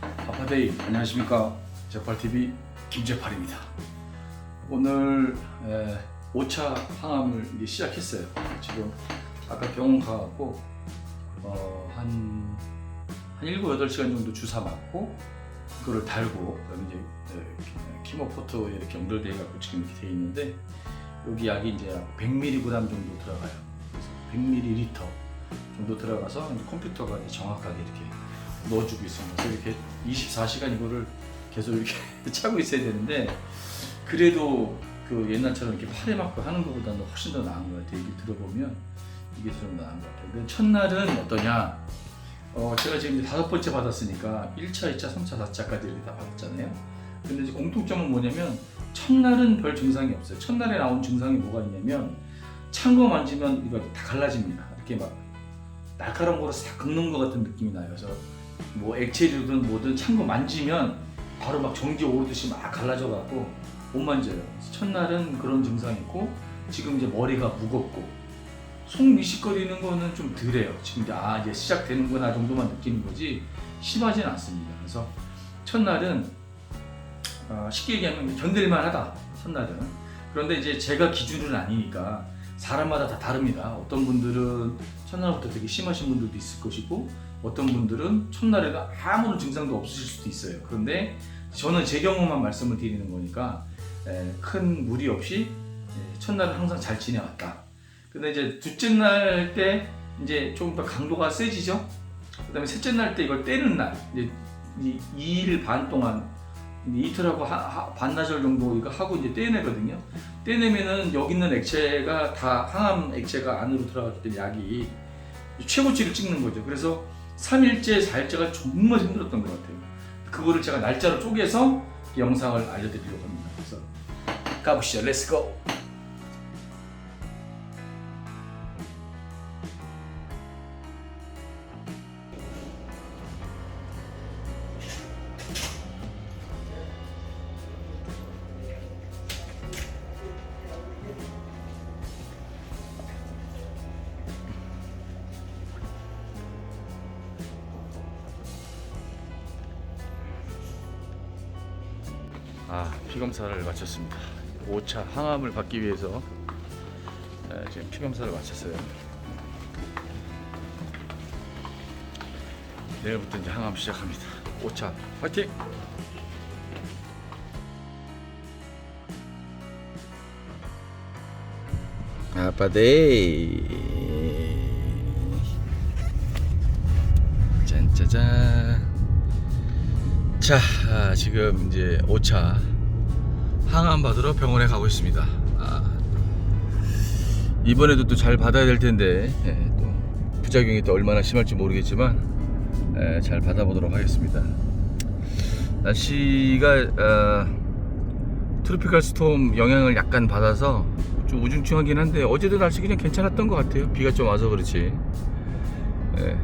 아파데이 안녕하십니까. 제팔TV 김제팔입니다. 오늘 에, 5차 항암을 이제 시작했어요. 지금 아까 병원 가고 어, 한, 한 7, 8시간 정도 주사 맞고 그거를 달고 이제 에, 키모포트에 이렇게 연결돼 갖고 지금 이렇게 돼 있는데 여기 약이 이제 100mg 정도 들어가요. 그래서 100ml 정도 들어가서 컴퓨터가 정확하게 이렇게 넣어주고 있습니다. 그래서 이렇게 24시간 이거를 계속 이렇게 차고 있어야 되는데 그래도 그 옛날처럼 이렇게 팔에 맞고 하는 것보다는 훨씬 더 나은 것 같아요. 얘기 들어보면 이게 좀 나은 것 같아요. 첫날은 어떠냐? 어, 제가 지금 이제 다섯 번째 받았으니까 1차, 2차, 3차, 4차까지 이렇게 다 받았잖아요. 근데 이제 공통점은 뭐냐면 첫날은 별 증상이 없어요. 첫날에 나온 증상이 뭐가 있냐면 찬 거 만지면 이거 다 갈라집니다. 이렇게 막 날카로운 거로 싹 긁는 것 같은 느낌이 나요. 그래서 뭐 액체류든 뭐든 찬 거 만지면 바로 막 전기 오르듯이 막 갈라져 갖고 못 만져요. 첫날은 그런 증상이 있고 지금 이제 머리가 무겁고 속 미식거리는 거는 좀 덜해요. 지금 이제 아 이제 시작되는구나 정도만 느끼는 거지 심하진 않습니다. 그래서 첫날은 어, 쉽게 얘기하면 견딜만하다. 첫날은 그런데 이제 제가 기준은 아니니까 사람마다 다 다릅니다. 어떤 분들은 첫날부터 되게 심하신 분들도 있을 것이고 어떤 분들은 첫날에도 아무런 증상도 없으실 수도 있어요. 그런데 저는 제 경험만 말씀을 드리는 거니까 에, 큰 무리 없이 에, 첫날은 항상 잘 지내왔다. 근데 이제 둘째 날 때 이제 조금 더 강도가 세지죠. 그다음에 셋째 날 때 이걸 떼는 날 이제 이 2일 반 동안 이제 이틀하고 하- 하- 반나절 정도 이거 하고 이제 떼내거든요. 떼내면은 여기 있는 액체가 다 항암 액체가 안으로 들어가기 때문에 약이 최고치를 찍는 거죠. 그래서 3일째, 4일째가 정말 힘들었던 것 같아요. 그거를 제가 날짜로 쪼개서 영상을 알려드리려고 합니다. 그래서 가보시죠. 렛츠고! 아, 피검사를 마쳤습니다. 5차 항암을 받기 위해서 에, 지금 피검사를 마쳤어요. 내일부터 이제 항암 시작합니다. 5차 화이팅! 아빠데이 짠짜잔 자 아, 지금 이제 5차. 항암 받으러 병원에 가고 있습니다. 아, 이번에도 또 잘 받아야 될 텐데 예, 또 부작용이 또 얼마나 심할지 모르겠지만 예, 잘 받아보도록 하겠습니다. 날씨가 어, 트로피칼 스톰 영향을 약간 받아서 좀 우중충하긴 한데 어제도 날씨 그냥 괜찮았던 것 같아요. 비가 좀 와서 그렇지. 예,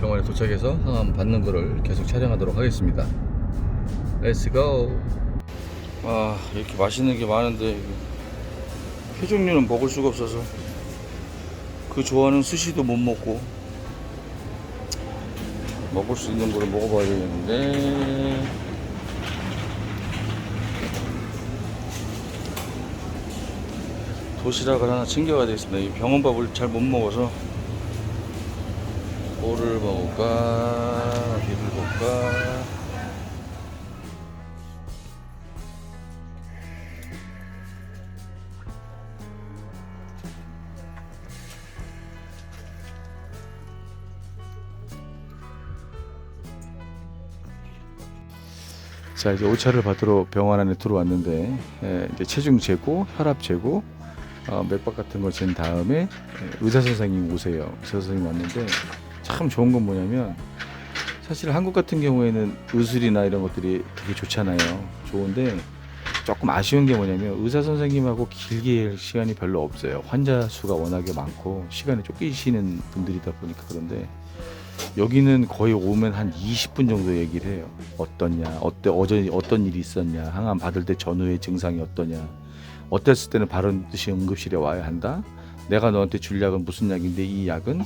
병원에 도착해서 항암 받는 거를 계속 촬영하도록 하겠습니다. 렛츠고 아 이렇게 맛있는 게 많은데 회 종류는 먹을 수가 없어서 그 좋아하는 스시도 못 먹고 먹을 수 있는 거를 먹어봐야 되겠는데. 도시락을 하나 챙겨가야 되겠습니다. 이 병원밥을 잘 못 먹어서 뭐를 먹을까? 어디를 볼까? 자 이제 오차를 받으러 병원 안에 들어왔는데 에, 이제 체중 재고, 혈압 재고, 어, 맥박 같은 거 잰 다음에 에, 의사 선생님 오세요. 의사 선생님 왔는데 참 좋은 건 뭐냐면 사실 한국 같은 경우에는 의술이나 이런 것들이 되게 좋잖아요. 좋은데 조금 아쉬운 게 뭐냐면 의사 선생님하고 길게 할 시간이 별로 없어요. 환자 수가 워낙에 많고 시간이 쫓기시는 분들이다 보니까 그런데 여기는 거의 오면 한 20분 정도 얘기를 해요. 어떠냐, 어때, 어제 어떤 일이 있었냐, 항암 받을 때 전후의 증상이 어떠냐, 어땠을 때는 바로 듯이 응급실에 와야 한다. 내가 너한테 줄 약은 무슨 약인데 이 약은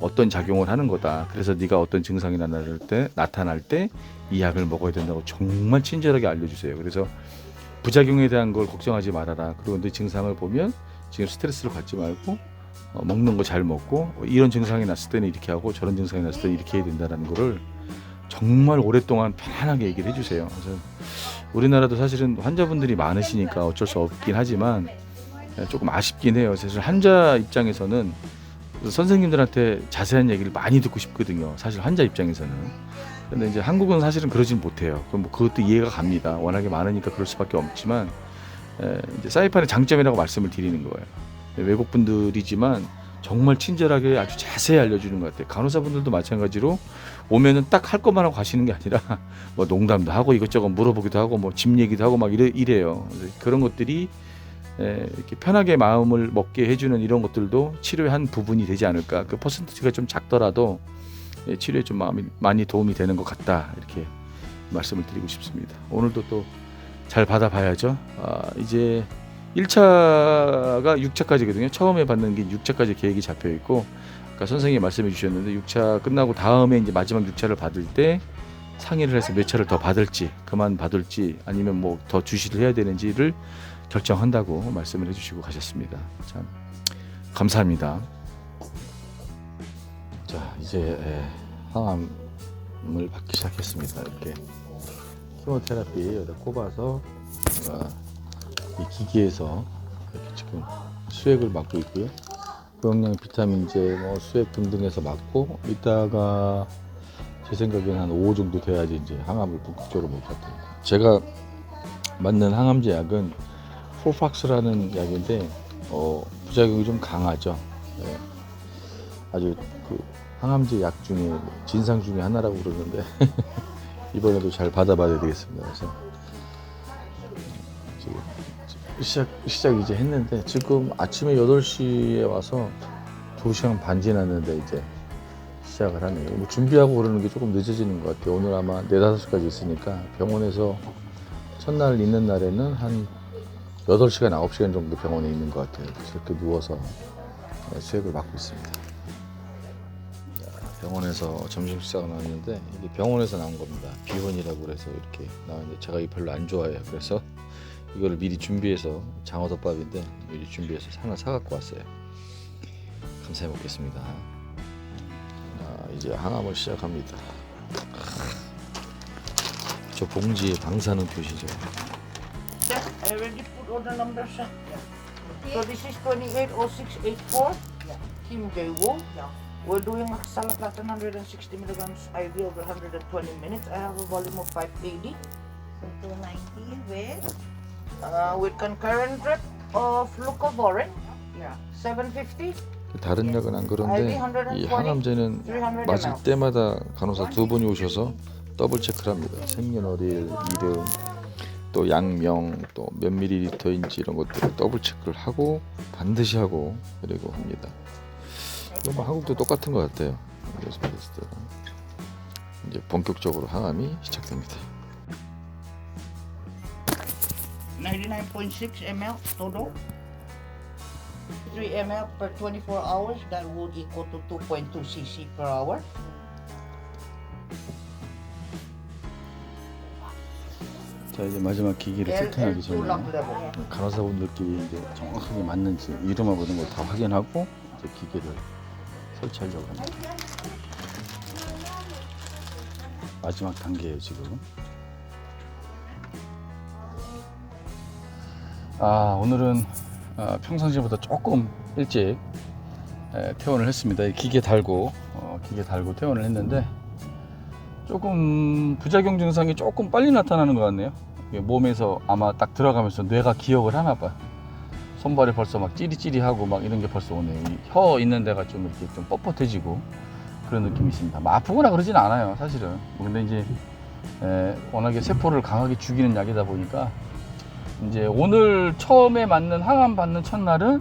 어떤 작용을 하는 거다. 그래서 네가 어떤 증상이 나타날 때 나타날 때 이 약을 먹어야 된다고 정말 친절하게 알려주세요. 그래서 부작용에 대한 걸 걱정하지 말아라. 그리고 네 증상을 보면 지금 스트레스를 받지 말고 어, 먹는 거 잘 먹고 어, 이런 증상이 났을 때는 이렇게 하고 저런 증상이 났을 때는 이렇게 해야 된다는 거를 정말 오랫동안 편안하게 얘기를 해주세요. 그래서 우리나라도 사실은 환자분들이 많으시니까 어쩔 수 없긴 하지만 예, 조금 아쉽긴 해요. 사실 환자 입장에서는 선생님들한테 자세한 얘기를 많이 듣고 싶거든요. 사실 환자 입장에서는. 근데 이제 한국은 사실은 그러진 못해요. 그럼 뭐 그것도 이해가 갑니다. 워낙에 많으니까 그럴 수밖에 없지만 에, 이제 사이판의 장점이라고 말씀을 드리는 거예요. 외국 분들이지만 정말 친절하게 아주 자세히 알려주는 것 같아요. 간호사분들도 마찬가지로 오면은 딱 할 것만 하고 가시는 게 아니라 뭐 농담도 하고 이것저것 물어보기도 하고 뭐 집 얘기도 하고 막 이래, 이래요. 그런 것들이 에, 이렇게 편하게 마음을 먹게 해주는 이런 것들도 치료의 한 부분이 되지 않을까. 그 퍼센티지가 좀 작더라도 예, 치료에 좀 마음이 많이 도움이 되는 것 같다 이렇게 말씀을 드리고 싶습니다. 오늘도 또 잘 받아봐야죠. 아, 이제 1차가 6차까지거든요. 처음에 받는 게 6차까지 계획이 잡혀 있고 아까 선생님이 말씀해 주셨는데 6차 끝나고 다음에 이제 마지막 6차를 받을 때 상의를 해서 몇 차를 더 받을지 그만 받을지 아니면 뭐 더 주시를 해야 되는지를 결정한다고 말씀을 해주시고 가셨습니다. 참 감사합니다. 자 이제 예, 항암을 받기 시작했습니다. 이렇게 키모테라피 여기다 꼽아서 아, 이 기기에서 이렇게 지금 수액을 맞고 있고요. 고용량 비타민제, 뭐 수액 등등해서 맞고 이따가 제 생각에는 한5 정도 돼야지 이제 항암을 본격적으로 못 받습니다. 제가 맞는 항암제 약은 포팍스라는 약인데 어, 부작용이 좀 강하죠. 네. 아주 그 항암제 약 중에 진상 중에 하나라고 그러는데 이번에도 잘 받아봐야 되겠습니다. 그래서 지금 시작 시작 이제 했는데 지금 아침에 8시에 와서 2시간 반 지났는데 이제 시작을 하네요. 뭐 준비하고 그러는 게 조금 늦어지는 것 같아요. 오늘 아마 4, 5시까지 있으니까 병원에서 첫날 있는 날에는 한 8시간, 9시간 정도 병원에 있는 것 같아요. 이렇게 누워서 네, 수액을 맞고 있습니다. 병원에서 점심 식사가 나왔는데 이게 병원에서 나온 겁니다. 비원이라고 그래서 이렇게 나왔는데 제가 이 별로 안 좋아해요. 그래서 이거를 미리 준비해서 장어덮밥인데 미리 준비해서 하나 사갖고 왔어요. 감사해 먹겠습니다. 아, 이제 항암을 시작합니다. 저 봉지에 방사능 표시죠. Sir, I already put all the numbers, sir. So this is 280684. Kim Jae-woo. We're doing Salaclatin 160 milligrams IV over 120 minutes. I have a volume of 580 So 290 with uh, with concurrent drip of Leucovorin. Yeah. 750, 다른 약은 안 그런데 이 항암제는 300 맞을. 때마다 간호사 두 분이 오셔서 더블 체크를 합니다. 생년월일, 이름, 또 약명, 또 몇 밀리리터인지 이런 것들을 더블 체크를 하고 반드시 하고 그리고 합니다. 뭐 한국도 똑같은 것 같아요. 그래서 봤을 이제 본격적으로 항암이 시작됩니다. 99.6 ml total. 3 ml per 24 hours. That would equal to 2.2 cc per hour. 자 이제 마지막 기기를 세팅하기 LL2 lock 전에. 간호사분들끼리 이제 정확하게 맞는지 이름을 보는 걸 다 확인하고 이제 기계를 설치하려고 합니다. 마지막 단계예요 지금. 아 오늘은 아, 평상시보다 조금 일찍 에, 퇴원을 했습니다. 이 기계 달고 어, 기계 달고 퇴원을 했는데 조금 부작용 증상이 조금 빨리 나타나는 것 같네요. 이게 몸에서 아마 딱 들어가면서 뇌가 기억을 하나 봐요. 손발이 벌써 막 찌리찌리하고 막 이런 게 벌써 오네요. 이혀 있는 데가 좀 이렇게 좀 뻣뻣해지고 그런 느낌이 있습니다. 뭐 아프거나 그러진 않아요, 사실은. 뭐 근데 이제 에, 워낙에 세포를 강하게 죽이는 약이다 보니까 이제 오늘 처음에 맞는 항암 받는 첫날은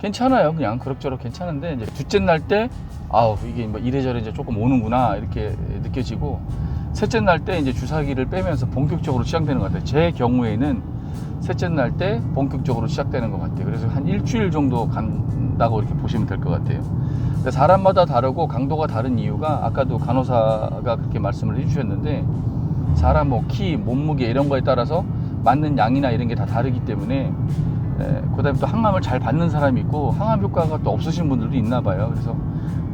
괜찮아요. 그냥 그럭저럭 괜찮은데 이제 둘째 날 때 아우 이게 뭐 이래저래 이제 조금 오는구나 이렇게 느껴지고 셋째 날 때 이제 주사기를 빼면서 본격적으로 시작되는 것 같아요. 제 경우에는 셋째 날 때 본격적으로 시작되는 것 같아요. 그래서 한 일주일 정도 간 다고 이렇게 보시면 될 것 같아요. 근데 사람마다 다르고 강도가 다른 이유가 아까도 간호사가 그렇게 말씀을 해주셨는데 사람 뭐 키, 몸무게 이런 거에 따라서 맞는 양이나 이런 게 다 다르기 때문에 에, 그다음에 또 항암을 잘 받는 사람이 있고 항암 효과가 또 없으신 분들도 있나 봐요. 그래서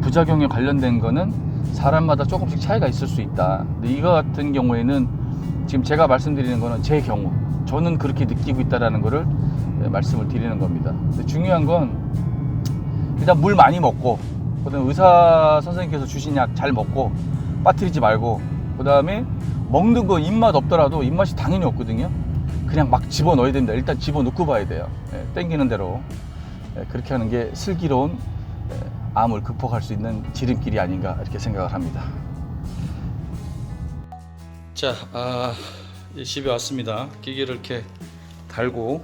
부작용에 관련된 거는 사람마다 조금씩 차이가 있을 수 있다. 근데 이거 같은 경우에는 지금 제가 말씀드리는 거는 제 경우 저는 그렇게 느끼고 있다라는 거를 예, 말씀을 드리는 겁니다. 근데 중요한 건 일단 물 많이 먹고 그다음에 의사 선생님께서 주신 약 잘 먹고 빠뜨리지 말고 그다음에 먹는 거 입맛 없더라도 입맛이 당연히 없거든요. 그냥 막 집어 넣어야 됩니다. 일단 집어 넣고 봐야 돼요. 예, 땡기는 대로 예, 그렇게 하는 게 슬기로운 예, 암을 극복할 수 있는 지름길이 아닌가 이렇게 생각을 합니다. 자, 아, 집에 왔습니다. 기계를 이렇게 달고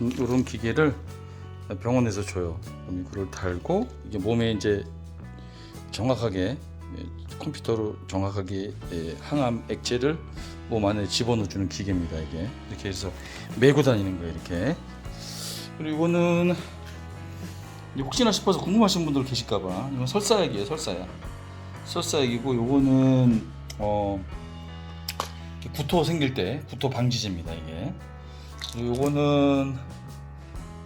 이런 기계를 병원에서 줘요. 그럼 이거를 달고 이게 몸에 이제 정확하게 예, 컴퓨터로 정확하게 예, 항암 액체를 몸 안에 집어넣어 주는 기계입니다. 이게 이렇게 해서 메고 다니는 거예요. 이렇게 그리고 이거는 혹시나 싶어서 궁금하신 분들 계실까봐 이건 설사약이에요. 설사약. 설사약이고 요거는 어 구토 생길 때 구토 방지제입니다 이게 요거는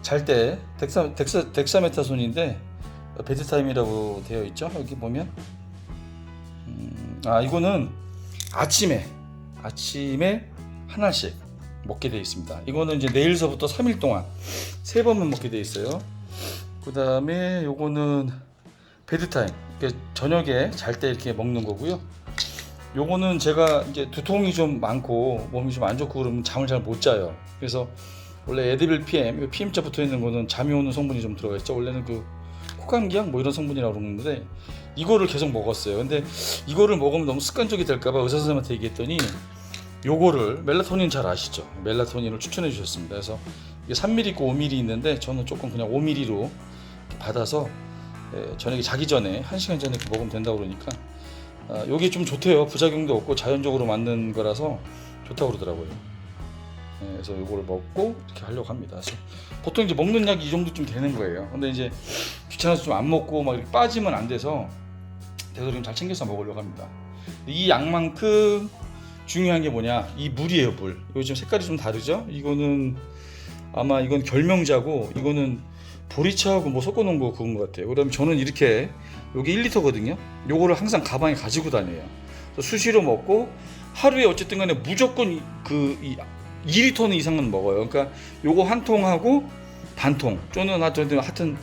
잘 때 덱사, 덱사, 덱사메타손인데 베드타임이라고 되어 있죠 여기 보면 음, 아 이거는 아침에 아침에 하나씩 먹게 되어 있습니다 이거는 이제 내일서부터 3일 동안 세 번만 먹게 되어 있어요 그 다음에 요거는 베드타임 저녁에 잘 때 이렇게 먹는 거고요 요거는 제가 이제 두통이 좀 많고 몸이 좀 안 좋고 그러면 잠을 잘 못 자요. 그래서 원래 에드빌 PM, PM자 붙어 있는 거는 잠이 오는 성분이 좀 들어가 있죠. 원래는 그 코감기약 뭐 이런 성분이라고 그러는데 이거를 계속 먹었어요. 근데 이거를 먹으면 너무 습관적이 될까봐 의사 선생님한테 얘기했더니 요거를 멜라토닌 잘 아시죠? 멜라토닌을 추천해 주셨습니다. 그래서 이게 3ml 있고 5ml 있는데 저는 조금 그냥 5ml로 받아서 예, 저녁에 자기 전에 1시간 전에 먹으면 된다고 그러니까 아, 요게 좀 좋대요. 부작용도 없고 자연적으로 만든 거라서 좋다고 그러더라고요. 네, 그래서 요거를 먹고 이렇게 하려고 합니다. 그래서 보통 이제 먹는 약이 이 정도쯤 되는 거예요. 근데 이제 귀찮아서 좀 안 먹고 막 이렇게 빠지면 안 돼서 되도록이면 잘 챙겨서 먹으려고 합니다. 이 약만큼 중요한 게 뭐냐? 이 물이에요, 물. 지금 색깔이 좀 다르죠? 이거는 아마 이건 결명자고 이거는 보리차하고 뭐 섞어 놓은 거 그런 것 같아요. 그다음에 저는 이렇게 요게 1리터거든요. 요거를 항상 가방에 가지고 다녀요. 수시로 먹고 하루에 어쨌든 간에 무조건 그 이 2리터는 이상은 먹어요. 그러니까 요거 한 통하고 반통 또는 하여튼 하여튼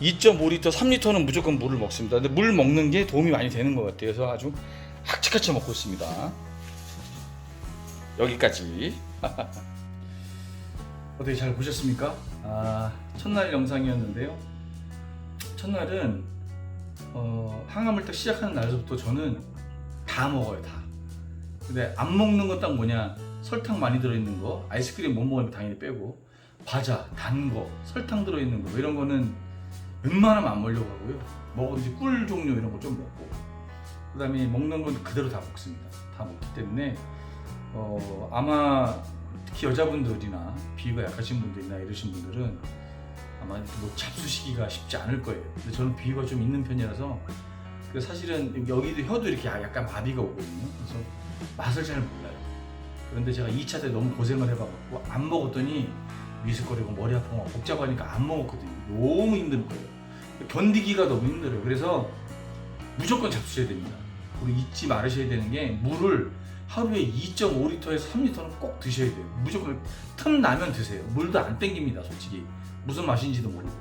2.5리터, 3리터는 무조건 물을 먹습니다. 근데 물 먹는 게 도움이 많이 되는 것 같아요. 그래서 아주 학칙같이 먹고 있습니다. 여기까지. 어떻게 잘 보셨습니까? 아, 첫날 영상이었는데요. 첫날은 어, 항암을 딱 시작하는 날부터 저는 다 먹어요, 다. 근데 안 먹는 건 딱 뭐냐? 설탕 많이 들어있는 거, 아이스크림 못 먹으면 당연히 빼고, 과자, 단 거, 설탕 들어있는 거, 이런 거는 웬만하면 안 먹으려고 하고요. 이제 꿀 종류 이런 거 좀 먹고, 그 다음에 먹는 건 그대로 다 먹습니다. 다 먹기 때문에, 어, 아마 특히 여자분들이나 비위가 약하신 분들이나 이러신 분들은 아마 뭐 잡수시기가 쉽지 않을 거예요. 근데 저는 비위가 좀 있는 편이라서 그 사실은 여기도 혀도 이렇게 약간 마비가 오거든요. 그래서 맛을 잘 몰라요. 그런데 제가 2차 때 너무 고생을 해봐갖고 안 먹었더니 미스거리고 머리 아프고 복잡 하니까 안 먹었거든요. 너무 힘든 거예요. 견디기가 너무 힘들어요. 그래서 무조건 잡수셔야 됩니다. 그리고 잊지 말으셔야 되는 게 물을 하루에 2.5리터에서 3리터는 꼭 드셔야 돼요. 무조건 틈 나면 드세요. 물도 안 땡깁니다, 솔직히. 무슨 맛인지도 모르고.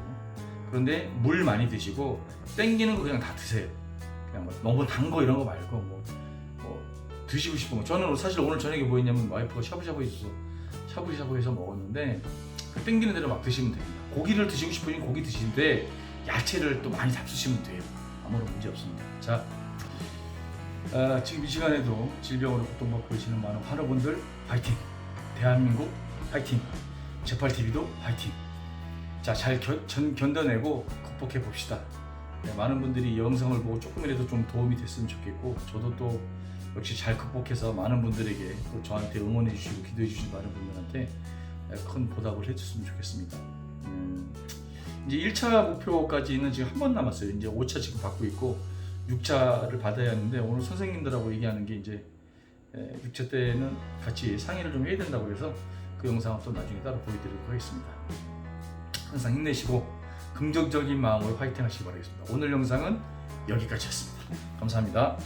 그런데 물 많이 드시고 땡기는 거 그냥 다 드세요. 그냥 뭐 너무 단 거 이런 거 말고 뭐, 뭐 드시고 싶은 거. 저는 사실 오늘 저녁에 뭐 했냐면 와이프가 샤브샤브 있어서 샤브샤브해서 먹었는데 그 땡기는 대로 막 드시면 됩니다. 고기를 드시고 싶으면 고기 드시는데 야채를 또 많이 잡수시면 돼요. 아무런 문제 없습니다. 자, 아, 지금 이 시간에도 질병으로 고통받고 계시는 많은 환우분들 파이팅! 대한민국 파이팅! 제팔TV도 파이팅! 자, 잘 견, 전- 견뎌내고 극복해 봅시다. 네, 많은 분들이 이 영상을 보고 조금이라도 좀 도움이 됐으면 좋겠고 저도 또 역시 잘 극복해서 많은 분들에게 또 저한테 응원해 주시고 기도해 주신 많은 분들한테 큰 보답을 해줬으면 좋겠습니다. 음, 이제 1차 목표까지는 지금 한 번 남았어요. 이제 5차 지금 받고 있고 6차를 받아야 하는데 오늘 선생님들하고 얘기하는 게 이제 6차 때는 같이 상의를 좀 해야 된다고 해서 그 영상을 또 나중에 따로 보여드리도록 하겠습니다. 항상 힘내시고 긍정적인 마음으로 화이팅 하시기 바라겠습니다. 오늘 영상은 여기까지였습니다. 감사합니다.